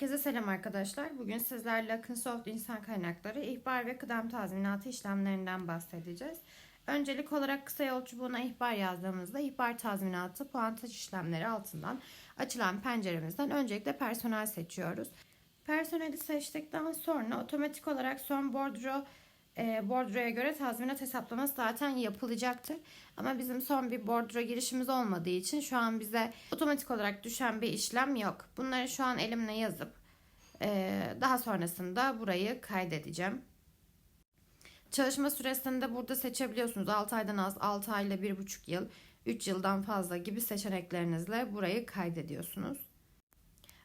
Hepinize selam arkadaşlar. Bugün sizlerle Akınsoft İnsan Kaynakları ihbar ve kıdem tazminatı işlemlerinden bahsedeceğiz. Öncelik olarak kısa yol çubuğuna ihbar yazdığımızda ihbar tazminatı puantaj işlemleri altından açılan penceremizden öncelikle personel seçiyoruz. Personeli seçtikten sonra otomatik olarak son bordro e, bordroya göre tazminat hesaplaması zaten yapılacaktır. Ama bizim son bir bordro girişimiz olmadığı için şu an bize otomatik olarak düşen bir işlem yok. Bunları şu an elimle yazıp e, daha sonrasında burayı kaydedeceğim. Çalışma süresini de burada seçebiliyorsunuz. 6 aydan az, 6 ay ile 1,5 yıl, 3 yıldan fazla gibi seçeneklerinizle burayı kaydediyorsunuz.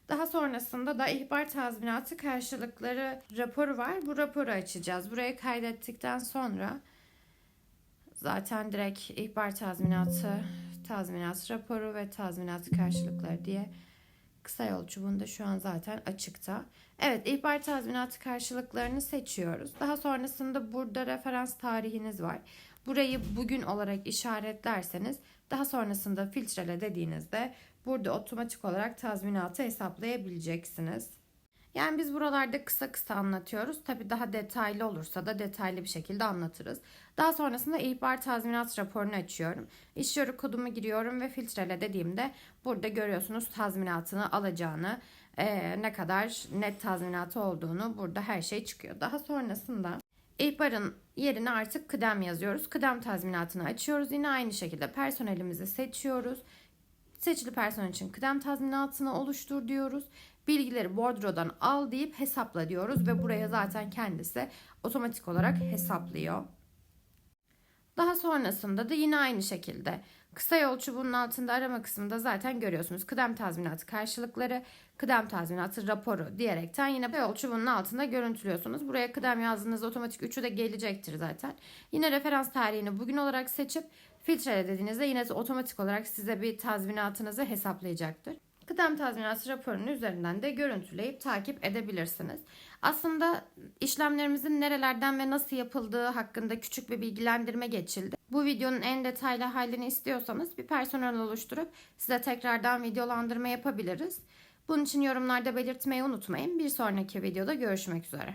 Daha sonrasında da ihbar tazminatı karşılıkları raporu var. Bu raporu açacağız. Burayı kaydettikten sonra zaten direkt ihbar tazminatı, tazminat raporu ve tazminat karşılıkları diye kısa yol çubuğunda şu an zaten açıkta. Evet ihbar tazminatı karşılıklarını seçiyoruz. Daha sonrasında burada referans tarihiniz var. Burayı bugün olarak işaretlerseniz daha sonrasında filtrele dediğinizde burada otomatik olarak tazminatı hesaplayabileceksiniz. Yani biz buralarda kısa kısa anlatıyoruz. Tabi daha detaylı olursa da detaylı bir şekilde anlatırız. Daha sonrasında ihbar tazminat raporunu açıyorum. İş yeri kodumu giriyorum ve filtrele dediğimde burada görüyorsunuz tazminatını alacağını, ne kadar net tazminatı olduğunu burada her şey çıkıyor. Daha sonrasında ihbarın yerine artık kıdem yazıyoruz. Kıdem tazminatını açıyoruz. Yine aynı şekilde personelimizi seçiyoruz. Seçili personel için kıdem tazminatını oluştur diyoruz. Bilgileri bordrodan al deyip hesapla diyoruz ve buraya zaten kendisi otomatik olarak hesaplıyor. Daha sonrasında da yine aynı şekilde kısa yol çubuğunun altında arama kısmında zaten görüyorsunuz. Kıdem tazminatı karşılıkları, kıdem tazminatı raporu diyerekten yine yol çubuğunun altında görüntülüyorsunuz. Buraya kıdem yazdığınızda otomatik üçü de gelecektir zaten. Yine referans tarihini bugün olarak seçip filtrele dediğinizde yine otomatik olarak size bir tazminatınızı hesaplayacaktır. Kıdem tazminatı raporunun üzerinden de görüntüleyip takip edebilirsiniz. Aslında işlemlerimizin nerelerden ve nasıl yapıldığı hakkında küçük bir bilgilendirme geçildi. Bu videonun en detaylı halini istiyorsanız bir personel oluşturup size tekrardan videolandırma yapabiliriz. Bunun için yorumlarda belirtmeyi unutmayın. Bir sonraki videoda görüşmek üzere.